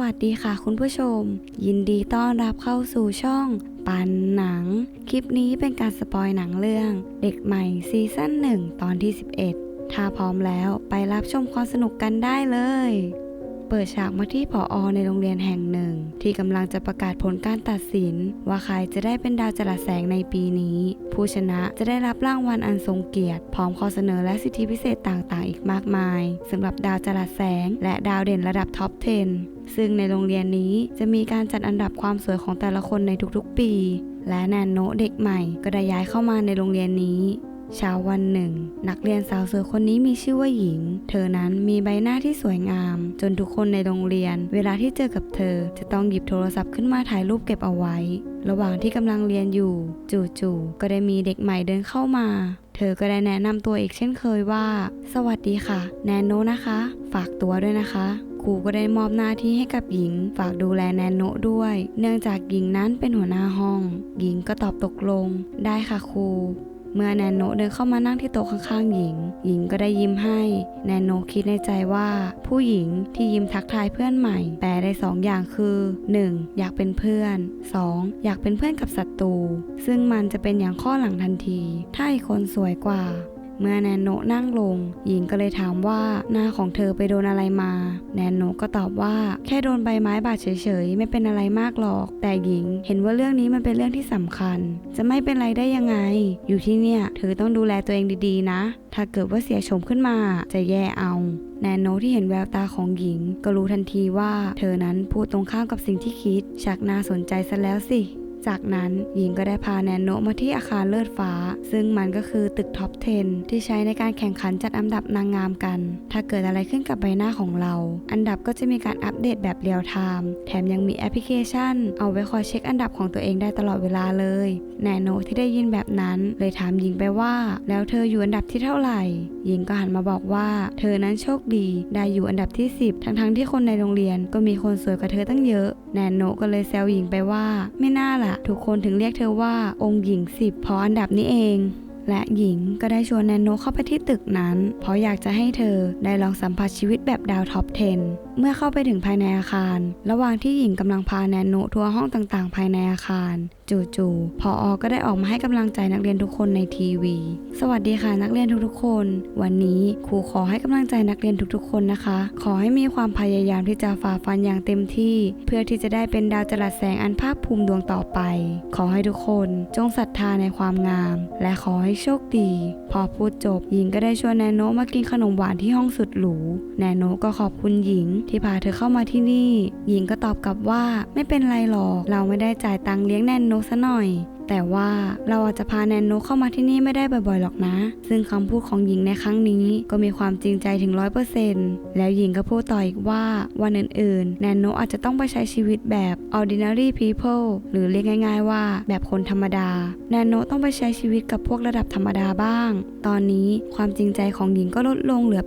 วัสดีค่ะคุณผู้ชม ยินดีต้อนรับเข้าสู่ช่อง ปันหนัง คลิปนี้เป็นการสปอยหนังเรื่อง เด็กใหม่ซีซั่นหนึ่งตอนที่ 11 ถ้าพร้อมแล้วไปรับชมความสนุกกันได้เลย เปิดฉากมาที่ผออในโรงเรียนแห่งหนึ่ง ที่กำลังจะประกาศผลการตัดสิน ว่าใครจะได้เป็นดาวจรัสแสงในปีนี้ ผู้ชนะจะได้รับรางวัลอันทรงเกียรติ พร้อมข้อเสนอและสิทธิพิเศษต่างๆ อีกมากมายสำหรับดาวจรัสแสง และดาวเด่นระดับท็อป 10ซึ่งในโรงเรียนนี้จะมีการจัดอันดับความสวยของแต่ละคนในทุกๆปี และแนนโนเด็กใหม่ก็ได้ย้ายเข้ามาในโรงเรียนนี้ เช้าวันหนึ่ง นักเรียนสาวสวยคนนี้มีชื่อว่าหญิง เธอนั้นมีใบหน้าที่สวยงาม จนทุกคนในโรงเรียน เวลาที่เจอกับเธอ จะต้องหยิบโทรศัพท์ขึ้นมาถ่ายรูปเก็บเอาไว้ ระหว่างที่กำลังเรียนอยู่ จู่ๆก็ได้มีเด็กใหม่เดินเข้ามา เธอก็ได้แนะนำตัวอีกเช่นเคยว่า สวัสดีค่ะ แนนโนนะคะ ฝากตัวด้วยนะคะครูก็ได้มอบหน้าที่ให้กับหญิง ฝากดูแลแนนโนด้วย เนื่องจากหญิงนั้นเป็นหัวหน้าห้อง หญิงก็ตอบตกลง ได้ค่ะครู เมื่อแนนโนเดินเข้ามานั่งที่โต๊ะข้างๆหญิง หญิงก็ได้ยิ้มให้ แนนโนคิดในใจว่า ผู้หญิงที่ยิ้มทักทายเพื่อนใหม่แปลได้สองอย่างคือ 1. อยากเป็นเพื่อน 2. อยากเป็นเพื่อนกับศัตรู ซึ่งมันจะเป็นอย่างข้อหลังทันที ถ้าอีกคนสวยกว่า เมื่อแนนโนนั่งลง หญิงก็เลยถามว่าหน้าของเธอไปโดนอะไรมา แนนโนก็ตอบว่า แค่โดนใบไม้บาดเฉยๆ ไม่เป็นอะไรมากหรอก แต่หญิงเห็นว่าเรื่องนี้มันเป็นเรื่องที่สำคัญ จะไม่เป็นไรได้ยังไง อยู่ที่เนี่ยเธอต้องดูแลตัวเองดีๆ นะ ถ้าเกิดว่าเสียชมขึ้นมาจะแย่เอาแนนโนที่เห็นแววตาของหญิง ก็รู้ทันทีว่า เธอนั้นพูดตรงข้ามกับสิ่งที่คิดชักน่าสนใจซะแล้วสิ จากนั้นหญิงก็ได้พาแนนโนมาที่อาคารเลิศฟ้า ซึ่งมันก็คือตึกท็อป 10 ที่ใช้ในการแข่งขันจัดอันดับนางงามกัน ถ้าเกิดอะไรขึ้นกับใบหน้าของเรา อันดับก็จะมีการอัปเดตแบบเรียลไทม์แถมยังมีแอปพลิเคชัน เอาไว้คอยเช็คอันดับของตัวเองได้ตลอดเวลาเลย แนนโนที่ได้ยินแบบนั้นเลยถามหญิงไปว่า แล้วเธออยู่อันดับที่เท่าไหร่ หญิงก็หันมาบอกว่า เธอนั้นโชคดี ได้อยู่อันดับที่ 10 ทั้งๆที่คนในโรงเรียนก็มีคนสวยกว่าเธอตั้งเยอะ แนนโนก็เลยแซวหญิงไปว่าไม่น่าล่ะทุกคนถึงเรียกเธอว่าองค์หญิงสิบเพราะอันดับนี้เอง และหญิงก็ได้ชวนแนนโนเข้าไปที่ตึกนั้น เพราะอยากจะให้เธอได้ลองสัมผัสชีวิตแบบดาวท็อป 10 เมื่อเข้าไปถึงภายในอาคาร ระหว่างที่หญิงกำลังพาแนนโนทัวร์ห้องต่างๆ ภายในอาคาร จู่ๆพออก็ได้ออกมาให้กำลังใจนักเรียนทุกคนในทีวี สวัสดีค่ะนักเรียนทุกๆคน วันนี้ครูขอให้กำลังใจนักเรียนทุกๆ คนนะคะ ขอให้มีความพยายามที่จะฝ่าฟันอย่างเต็มที่ เพื่อที่จะได้เป็นดาวจรัสแสงอันภาคภูมิดวงต่อไป ขอให้ทุกคนจงศรัทธาในความงาม และขอให้โชคดี พอพูดจบหญิงก็ได้ชวนแนโนมากินขนมหวานที่ห้องสุดหรูแนโนก็ขอบคุณหญิงที่พาเธอเข้ามาที่นี่ หญิงก็ตอบกลับว่าไม่เป็นไรหรอก เราไม่ได้จ่ายตังค์เลี้ยงแนโนซะหน่อย แต่ว่าเราอาจจะพาแนนโนเข้ามาที่นี่ไม่ได้บ่อยๆหรอกนะ ซึ่งคำพูดของหญิงในครั้งนี้ก็มีความจริงใจถึงร้อยเปอร์เซ็นต์แล้วหญิงก็พูดต่ออีกว่าวันอื่นๆ แนนโนอาจจะต้องไปใช้ชีวิตแบบ ordinary people หรือเรียกง่าย ๆ ว่าแบบคนธรรมดา แนนโนต้องไปใช้ชีวิตกับพวกระดับธรรมดาบ้าง ตอนนี้ความจริงใจของหญิงก็ลดลงเหลือ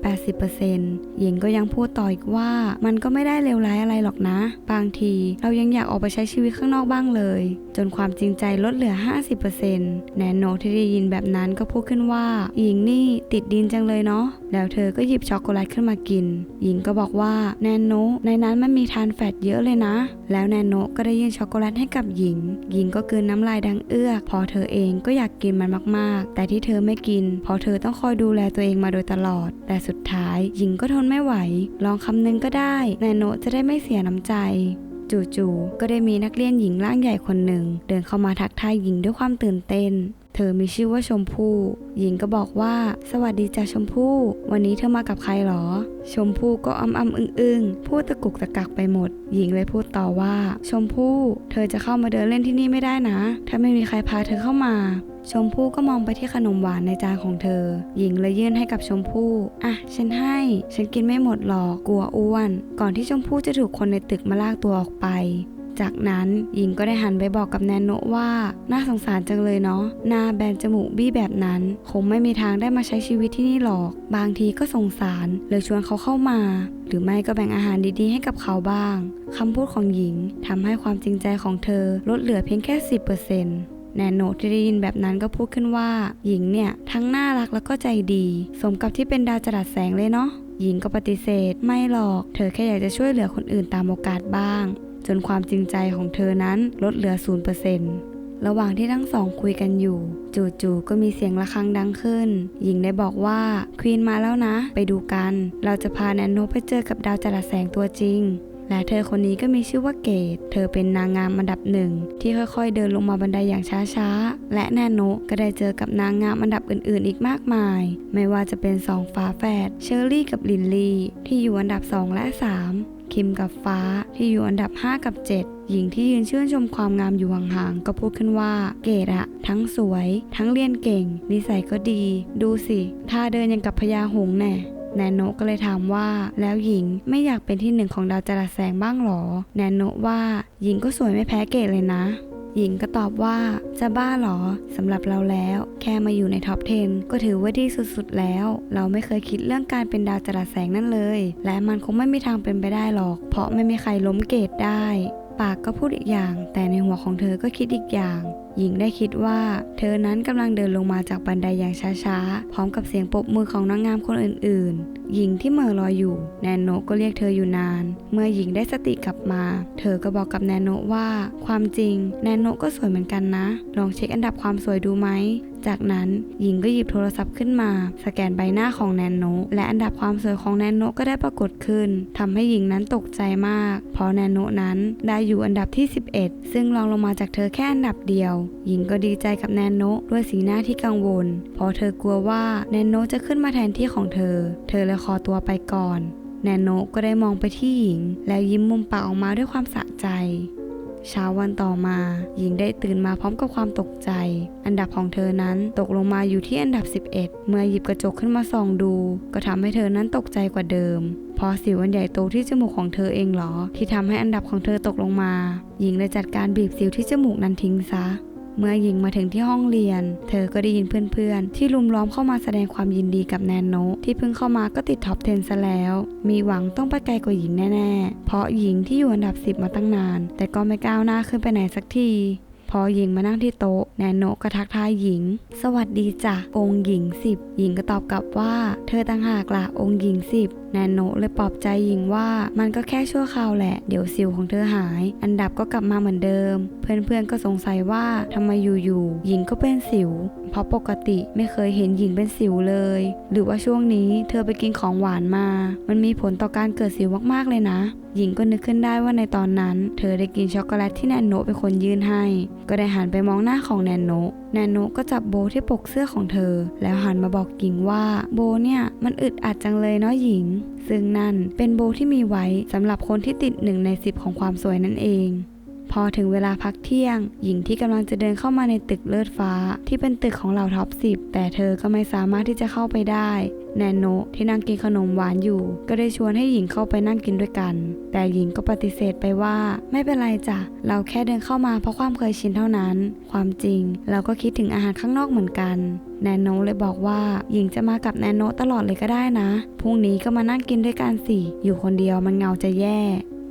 80%หญิงก็ยังพูดต่ออีกว่ามันก็ไม่ได้เลวร้ายอะไรหรอกนะ บางทีเรายังอยากออกไปใช้ชีวิตข้างนอกบ้างเลย จนความจริงใจลดเหลือ50%แนนโนที่ได้ยินแบบนั้นก็พูดขึ้นว่า หญิงนี่ติดดินจังเลยเนาะ แล้วเธอก็หยิบช็อกโกแลตขึ้นมากิน หญิงก็บอกว่าแนนโนในนั้นมันมีทานแฟตเยอะเลยนะ แล้วแนนโนก็ได้ยื่นช็อกโกแลตให้กับหญิง หญิงก็กลืนน้ำลายดังเอื้อก พอเธอเองก็อยากกินมันมากๆ แต่ที่เธอไม่กินเพราะเธอต้องคอยดูแลตัวเองมาโดยตลอด แต่สุดท้ายหญิงก็ทนไม่ไหว ลองคำนึงก็ได้ แนนโนจะได้ไม่เสียน้ำใจ จู่ๆก็ได้มีนักเรียนหญิงร่างใหญ่คนหนึ่ง เดินเข้ามาทักทายหญิงด้วยความตื่นเต้น เธอมีชื่อว่าชมพู่ หญิงก็บอกว่า สวัสดีจ้าชมพู่ วันนี้เธอมากับใครหรอ ชมพู่ก็อ้ำอ้ำอึ้งอึ้งพูดตะกุกตะกักไปหมด หญิงเลยพูดต่อว่า ชมพู่ เธอจะเข้ามาเดินเล่นที่นี่ไม่ได้นะ ถ้าไม่มีใครพาเธอเข้ามา ชมพู่ก็มองไปที่ขนมหวานในจานของเธอ หญิงเลยยื่นให้กับชมพู่อะฉันให้ ฉันกินไม่หมดหรอกกลัวอ้วน ก่อนที่ชมพู่จะถูกคนในตึกมาลากตัวออกไปจากนั้นหญิงก็ได้หันไปบอกกับแนนโนว่า น่าสงสารจังเลยเนาะหน้าแบนจมูกบี้แบบนั้น คงไม่มีทางได้มาใช้ชีวิตที่นี่หรอก บางทีก็สงสารเลยชวนเขาเข้ามา หรือไม่ก็แบ่งอาหารดีๆให้กับเขาบ้างคำพูดของหญิงทำให้ความจริงใจของเธอลดเหลือเพียงแค่ 10% แนนโนที่ได้ยินแบบนั้นก็พูดขึ้นว่า หญิงเนี่ยทั้งน่ารักแล้วก็ใจดี สมกับที่เป็นดาวจรัสแสงเลยเนาะหญิงก็ปฏิเสธไม่หรอก เธอแค่อยากจะช่วยเหลือคนอื่นตามโอกาสบ้าง จนความจริงใจของเธอนั้นลดเหลือ 0%ระหว่างที่ทั้งสองคุยกันอยู่ จู่ๆก็มีเสียงะระฆังดังขึ้น หญิงได้บอกว่าควีนมาแล้วนะ ไปดูกัน เราจะพาแนนโนไปเจอกับดาวจรัสแสงตัวจริง และเธอคนนี้ก็มีชื่อว่าเกต เธอเป็นนางงามอันดับหนึ่งที่ค่อยๆ เดินลงมาบันไดอย่างช้าๆ และแนโนก็ได้เจอกับนางงามอันดับอื่นๆ อีกมากมาย ไม่ว่าจะเป็นสองฝาแฝดเชอร์รี่กับลินลี่ ที่อยู่อันดับ 2 และ 3 คิมกับฟ้าที่อยู่อันดับ 5 กับ 7 หญิงที่ยืนชื่นชมความงามอยู่ห่างๆก็พูดขึ้นว่า เกดอะทั้งสวย ทั้งเรียนเก่ง นิสัยก็ดี ดูสิท่าเดินยังกับพญาหงแน่ แนนโนก็เลยถามว่า แล้วหญิงไม่อยากเป็นที่หนึ่งของดาวจรัสแสงบ้างหรอ แนนโนว่าหญิงก็สวยไม่แพ้เกดเลยนะ หญิงก็ตอบว่าจะบ้าหรอสำหรับเราแล้ว แค่มาอยู่ในท็อป 10 ก็ถือว่าดีสุดๆแล้ว เราไม่เคยคิดเรื่องการเป็นดาวจรัสแสงนั่นเลย และมันคงไม่มีทางเป็นไปได้หรอก เพราะไม่มีใครล้มเกตได้ ปากก็พูดอีกอย่าง แต่ในหัวของเธอก็คิดอีกอย่าง หญิงได้คิดว่า เธอนั้นกำลังเดินลงมาจากบันไดอย่างช้าๆ พร้อมกับเสียงปรบมือของนางงามคนอื่นๆ หญิงที่เหม่อลอยอยู่ แนนโนก็เรียกเธออยู่นาน เมื่อหญิงได้สติกลับมา เธอก็บอกกับแนนโนว่า ความจริง แนนโนก็สวยเหมือนกันนะ ลองเช็คอันดับความสวยดูไหม จากนั้นหญิงก็หยิบโทรศัพท์ขึ้นมา สแกนใบหน้าของแนนโนและอันดับความสวยของแนนโนก็ได้ปรากฏขึ้นทำให้หญิงนั้นตกใจมาก เพราะแนนโนนั้นได้อยู่อันดับที่ 11 ซึ่งรองลงมาจากเธอแค่อันดับเดียว หญิงก็ดีใจกับแนนโนด้วยสีหน้าที่กังวล เพราะเธอกลัวว่าแนนโนจะขึ้นมาแทนที่ของเธอ เธอเลยขอตัวไปก่อน แนนโนก็ได้มองไปที่หญิง แล้วยิ้มมุมปากออกมาด้วยความสะใจ เช้าวันต่อมา หญิงได้ตื่นมาพร้อมกับความตกใจ อันดับของเธอนั้นตกลงมาอยู่ที่อันดับ 11 เมื่อหยิบกระจกขึ้นมาส่องดู ก็ทำให้เธอนั้นตกใจกว่าเดิม เพราะสิวอันใหญ่โตที่จมูกของเธอเองเหรอ ที่ทำให้อันดับของเธอตกลงมา หญิงเลยจัดการบีบสิวที่จมูกนั้นทิ้งซะ เมื่อหญิงมาถึงที่ห้องเรียน เธอก็ได้ยินเพื่อนๆ ที่ลุมล้อมเข้ามาแสดงความยินดีกับแนนโนที่เพิ่งเข้ามาก็ติดท็อป 10 ซะแล้ว มีหวังต้องไปไกลกว่าหญิงแน่ๆ เพราะหญิงที่อยู่อันดับ 10 มาตั้งนาน แต่ก็ไม่ก้าวหน้าขึ้นไปไหนสักทีพอหญิงมานั่งที่โต๊ะแนนโนก็ทักทายหญิง สวัสดีจ้ะองค์หญิงสิบหญิงก็ตอบกลับว่า เธอต่างหากละองค์หญิงสิบ แนนโนเลยปลอบใจหญิงว่ามันก็แค่ชั่วคราวแหละ เดี๋ยวสิวของเธอหาย อันดับก็กลับมาเหมือนเดิม เพื่อนๆก็สงสัยว่าทำไมอยู่ๆหญิงก็เป็นสิว เพราะปกติไม่เคยเห็นหญิงเป็นสิวเลย หรือว่าช่วงนี้เธอไปกินของหวานมา มันมีผลต่อการเกิดสิวมากๆเลยนะ หญิงก็นึกขึ้นได้ว่าในตอนนั้น เธอได้กินช็อกโกแลตที่แนนโนเป็นคนยื่นให้ ก็ได้หันไปมองหน้าของแนนโน นนโนก็จับโบที่ปกเสื้อของเธอ แล้วหันมาบอกหญิงว่าโบเนี่ยมันอึดอัดจังเลยเนาะหญิง ซึ่งนั่นเป็นโบที่มีไว้สำหรับคนที่ติดหนึ่งในสิบของความสวยนั่นเอง พอถึงเวลาพักเที่ยง หญิงที่กำลังจะเดินเข้ามาในตึกเลิศฟ้า ที่เป็นตึกของเหล่าท็อปสิบแต่เธอก็ไม่สามารถที่จะเข้าไปได้ แนนโนที่นั่งกินขนมหวานอยู่ ก็ได้ชวนให้หญิงเข้าไปนั่งกินด้วยกัน แต่หญิงก็ปฏิเสธไปว่า ไม่เป็นไรจ้ะเราแค่เดินเข้ามาเพราะความเคยชินเท่านั้น ความจริง เราก็คิดถึงอาหารข้างนอกเหมือนกันแนนโนเลยบอกว่าหญิงจะมากับแนนโนตลอดเลยก็ได้นะพรุ่งนี้ก็มานั่งกินด้วยกันสิอยู่คนเดียวมันเงาจะแย่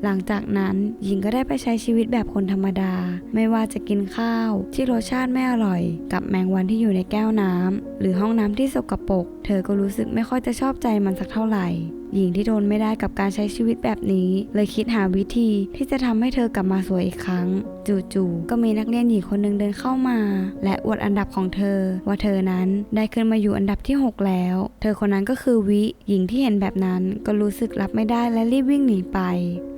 หลังจากนั้นหญิงก็ได้ไปใช้ชีวิตแบบคนธรรมดา ไม่ว่าจะกินข้าว ที่รสชาติไม่อร่อย กับแมงวันที่อยู่ในแก้วน้ำหรือห้องน้ำที่สกปรกเธอก็รู้สึกไม่ค่อยจะชอบใจมันสักเท่าไหร่ หญิงที่ทนไม่ได้กับการใช้ชีวิตแบบนี้ เลยคิดหาวิธีที่จะทำให้เธอกลับมาสวยอีกครั้ง จู่ๆก็มีนักเรียนหญิงคนหนึ่งเดินเข้ามา และอวดอันดับของเธอ ว่าเธอนั้นได้ขึ้นมาอยู่อันดับที่ 6 แล้ว เธอคนนั้นก็คือวิหญิงที่เห็นแบบนั้นก็รู้สึกรับไม่ได้และรีบวิ่งหนีไป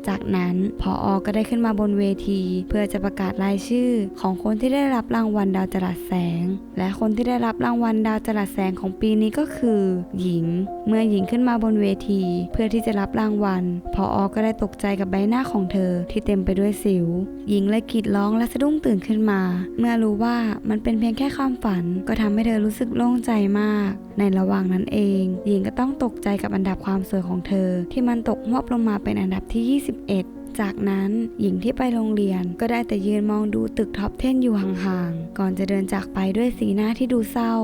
จากนั้นพออก็ได้ขึ้นมาบนเวที เพื่อจะประกาศรายชื่อของคนที่ได้รับรางวัลดาวจรัสแสง และคนที่ได้รับรางวัลดาวจรัสแสงของปีนี้ก็คือ หญิง เมื่อหญิงขึ้นมาบนเวทีเพื่อที่จะรับรางวัล พออก็ได้ตกใจกับใบหน้าของเธอที่เต็มไปด้วยสิว หญิงเลยกรีดร้องและสะดุ้งตื่นขึ้นมา เมื่อรู้ว่ามันเป็นเพียงแค่ความฝัน ก็ทำให้เธอรู้สึกโล่งใจมาก ในระหว่างนั้นเอง หญิงก็ต้องตกใจกับอันดับความสวยของเธอ ที่มันตกหวบลงมาเป็นอันดับที่ 21จากนั้นหญิงที่ไปโรงเรียนก็ได้แต่ยืนมองดูตึกท็อป10อยู่ห่างๆ ก่อนจะเดินจากไปด้วยสีหน้าที่ดูเศร้า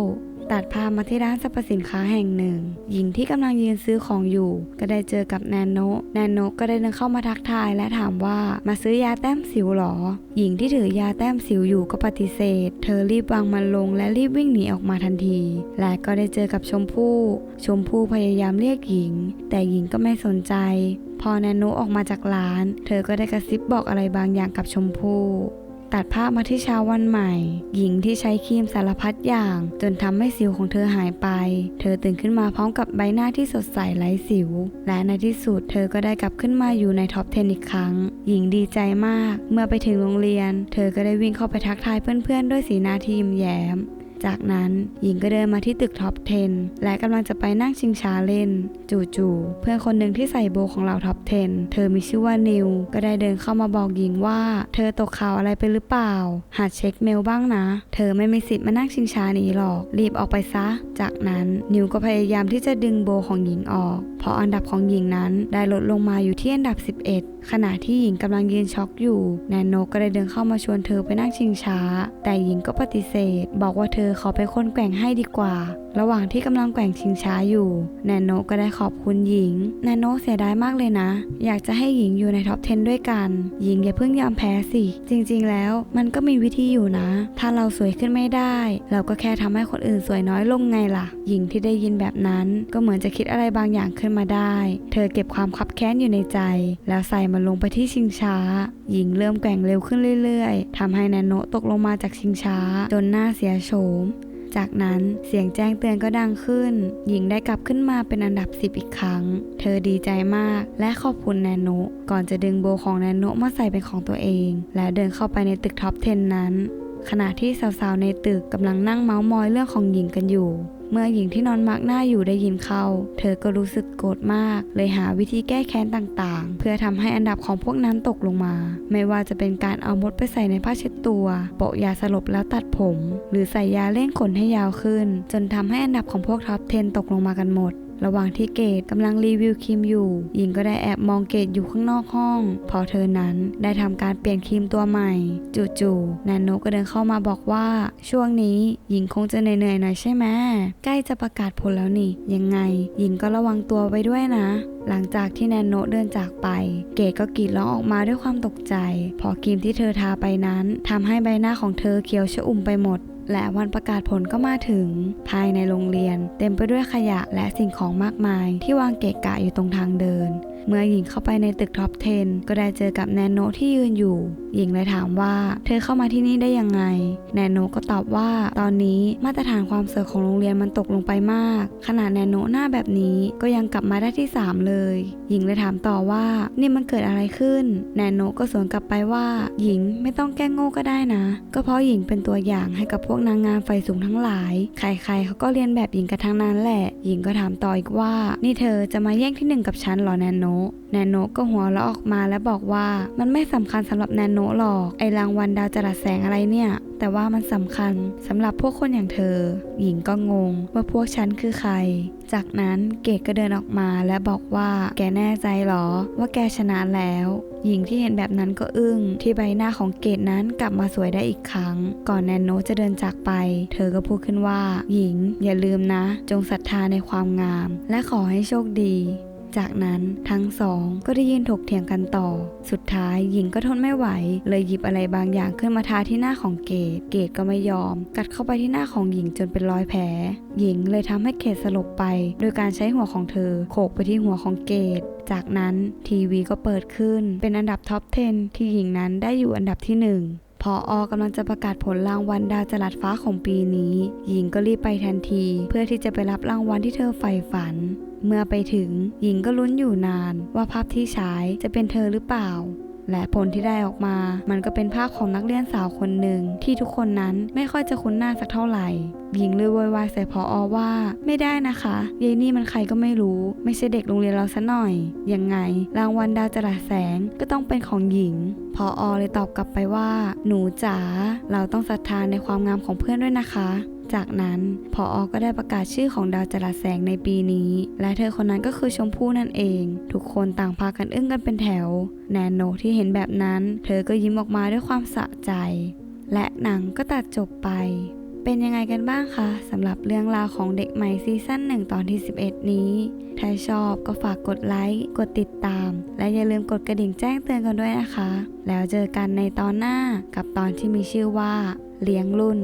ตัดภาพมาที่ร้านสรรพสินค้าแห่งหนึ่ง หญิงที่กำลังยืนซื้อของอยู่ ก็ได้เจอกับแนนโนแนนโนก็ได้เดินเข้ามาทักทายและถามว่ามาซื้อยาแต้มสิวหรอ หญิงที่ถือยาแต้มสิวอยู่ก็ปฏิเสธ เธอรีบวางมันลงและรีบวิ่งหนีออกมาทันที และก็ได้เจอกับชมพู่ ชมพู่พยายามเรียกหญิง แต่หญิงก็ไม่สนใจ พอแนนโนออกมาจากร้าน เธอก็ได้กระซิบบอกอะไรบางอย่างกับชมพู่ ตัดภาพมาที่เช้าวันใหม่ หญิงที่ใช้ครีมสารพัดอย่าง จนทำให้สิวของเธอหายไป เธอตื่นขึ้นมาพร้อมกับใบหน้าที่สดใสไร้สิว และในที่สุดเธอก็ได้กลับขึ้นมาอยู่ในท็อป 10 อีกครั้ง หญิงดีใจมาก เมื่อไปถึงโรงเรียน เธอก็ได้วิ่งเข้าไปทักทายเพื่อนๆ ด้วยสีหน้าที่ยิ้มแย้ม จากนั้นหญิงก็เดินมาที่ตึกท็อป 10 และกำลังจะไปนั่งชิงช้าเล่น จู่ๆเพื่อนคนหนึ่งที่ใส่โบของเราท็อป 10 เธอมีชื่อว่านิว ก็ได้เดินเข้ามาบอกหญิงว่า เธอตกข่าวอะไรไปหรือเปล่าหัดเช็คเมลบ้างนะ เธอไม่มีสิทธิ์มานั่งชิงช้านี้หรอก รีบออกไปซะ จากนั้นนิวก็พยายามที่จะดึงโบของหญิงออก เพราะอันดับของหญิงนั้นได้ลดลงมาอยู่ที่อันดับ 11 ขณะที่หญิงกำลังยืนช็อกอยู่ แนนโนก็ได้เดินเข้ามาชวนเธอไปนั่งชิงช้า แต่หญิงก็ปฏิเสธ บอกว่าเธอขอเป็นคนแกว่งให้ดีกว่า ระหว่างที่กำลังแกว่งชิงช้าอยู่ แนนโนก็ได้ขอบคุณหญิง แนนโนเสียดายมากเลยนะ อยากจะให้หญิงอยู่ในท็อป 10 ด้วยกัน หญิงอย่าเพิ่งยอมแพ้สิ จริงๆ แล้วมันก็มีวิธีอยู่นะ ถ้าเราสวยขึ้นไม่ได้ เราก็แค่ทำให้คนอื่นสวยน้อยลงไงล่ะ หญิงที่ได้ยินแบบนั้น ก็เหมือนจะคิดอะไรบางอย่างขึ้นมาได้ เธอเก็บความคับแค้นอยู่ในใจ แล้วใส่มันลงไปที่ชิงช้า หญิงเริ่มแกว่งเร็วขึ้นเรื่อย ๆทำให้แนนโนตกลงมาจากชิงช้า จนหน้าเสียโฉมจากนั้นเสียงแจ้งเตือนก็ดังขึ้น หญิงได้กลับขึ้นมาเป็นอันดับ 10 อีกครั้ง เธอดีใจมากและขอบคุณแนนโนก่อนจะดึงโบของแนนโนมาใส่เป็นของตัวเอง แล้วเดินเข้าไปในตึกท็อป 10 นั้น ขณะที่สาวๆในตึกกำลังนั่งเมาส์มอยเรื่องของหญิงกันอยู่ เมื่อหญิงที่นอนมักหน้าอยู่ได้ยินเข้า เธอก็รู้สึกโกรธมาก เลยหาวิธีแก้แค้นต่างๆ เพื่อทำให้อันดับของพวกนั้นตกลงมา ไม่ว่าจะเป็นการเอามดไปใส่ในผ้าเช็ดตัว โปะยาสลบแล้วตัดผม หรือใส่ยาเล่งขนให้ยาวขึ้น จนทำให้อันดับของพวกท็อป 10 ตกลงมากันหมด ระหว่างที่เกดกำลังรีวิวครีมอยู่ หญิงก็ได้แอบมองเกดอยู่ข้างนอกห้อง พอเธอนั้นได้ทำการเปลี่ยนครีมตัวใหม่ จู่ๆแนนโนก็เดินเข้ามาบอกว่า ช่วงนี้หญิงคงจะเหนื่อยๆหน่อยใช่ไหมใกล้จะประกาศผลแล้วนี่ ยังไง หญิงก็ระวังตัวไว้ด้วยนะ หลังจากที่แนนโนเดินจากไป เกดก็กรีดร้องออกมาด้วยความตกใจ พอครีมที่เธอทาไปนั้นทำให้ใบหน้าของเธอเขียวชอุ่มไปหมด และวันประกาศผลก็มาถึง ภายในโรงเรียน เต็มไปด้วยขยะและสิ่งของมากมาย ที่วางเกะกะอยู่ตรงทางเดินเมื่อหญิงเข้าไปในตึกท็อป 10 ก็ได้เจอกับแนนโนที่ยืนอยู่ หญิงเลยถามว่า เธอเข้ามาที่นี่ได้ยังไง แนนโนก็ตอบว่าตอนนี้มาตรฐานความสวยของโรงเรียนมันตกลงไปมาก ขนาดแนนโนหน้าแบบนี้ก็ยังกลับมาได้ที่ 3 เลย หญิงเลยถามต่อว่านี่มันเกิดอะไรขึ้น แนนโนก็สวนกลับไปว่า หญิงไม่ต้องแกล้งโง่ก็ได้นะ ก็เพราะหญิงเป็นตัวอย่างให้กับพวกนางงามไฟสูงทั้งหลาย ใครๆเขาก็เรียนแบบหญิงกันทั้งนั้นแหละ หญิงก็ถามต่ออีกว่า นี่เธอจะมาแย่งที่หนึ่งกับฉันหรอแนนโนแนนโนก็หัวเราะออกมาและบอกว่ามันไม่สำคัญสำหรับแนนโนหรอก ไอรางวัลดาวจรัสแสงอะไรเนี่ย แต่ว่ามันสำคัญสำหรับพวกคนอย่างเธอ หญิงก็งงว่าพวกฉันคือใคร จากนั้นเกดก็เดินออกมาและบอกว่าแกแน่ใจหรอ ว่าแกชนะแล้ว หญิงที่เห็นแบบนั้นก็อึ้ง ที่ใบหน้าของเกดนั้นกลับมาสวยได้อีกครั้ง ก่อนแนนโนจะเดินจากไป เธอก็พูดขึ้นว่า หญิงอย่าลืมนะ จงศรัทธาในความงาม และขอให้โชคดี จากนั้นทั้งสองก็ได้ยืนถกเถียงกันต่อ สุดท้ายหญิงก็ทนไม่ไหว เลยหยิบอะไรบางอย่างขึ้นมาทาที่หน้าของเกดเกดก็ไม่ยอม กัดเข้าไปที่หน้าของหญิงจนเป็นรอยแผล หญิงเลยทำให้เกดสลบไป โดยการใช้หัวของเธอโขกไปที่หัวของเกดจากนั้นทีวีก็เปิดขึ้น เป็นอันดับท็อป 10 ที่หญิงนั้นได้อยู่อันดับที่หนึ่งพออกำลังจะประกาศผลรางวัลดาวจรัสฟ้าของปีนี้ หญิงก็รีบไปทันที เพื่อที่จะไปรับรางวัลที่เธอใฝ่ฝัน เมื่อไปถึงหญิงก็ลุ้นอยู่นานว่าภาพที่ฉายจะเป็นเธอหรือเปล่า และผลที่ได้ออกมา มันก็เป็นภาพของนักเรียนสาวคนหนึ่งที่ทุกคนนั้นไม่ค่อยจะคุ้นหน้าสักเท่าไหร่ หญิงเลยโวยวายใส่พออว่า ไม่ได้นะคะยายนี่มันใครก็ไม่รู้ ไม่ใช่เด็กโรงเรียนเราซะหน่อย ยังไง รางวัลดาวจรัสแสงก็ต้องเป็นของหญิง พออเลยตอบกลับไปว่า หนูจ๋าเราต้องศรัทธาในความงามของเพื่อนด้วยนะคะ จากนั้นพออก็ได้ประกาศชื่อของดาวจรัสแสงในปีนี้ และเธอคนนั้นก็คือชมพู่นั่นเอง ทุกคนต่างพากันอึ้งกันเป็นแถว แนนโนที่เห็นแบบนั้น เธอก็ยิ้มออกมาด้วยความสะใจ และหนังก็ตัดจบไป เป็นยังไงกันบ้างคะสำหรับเรื่องราวของเด็กใหม่ซีซั่น1ตอนที่ 11 นี้ ถ้าชอบก็ฝากกดไลค์ กดติดตาม และอย่าลืมกดกระดิ่งแจ้งเตือนกันด้วยนะคะ แล้วเจอกันในตอนหน้ากับตอนที่มีชื่อว่าเลี้ยงรุ่น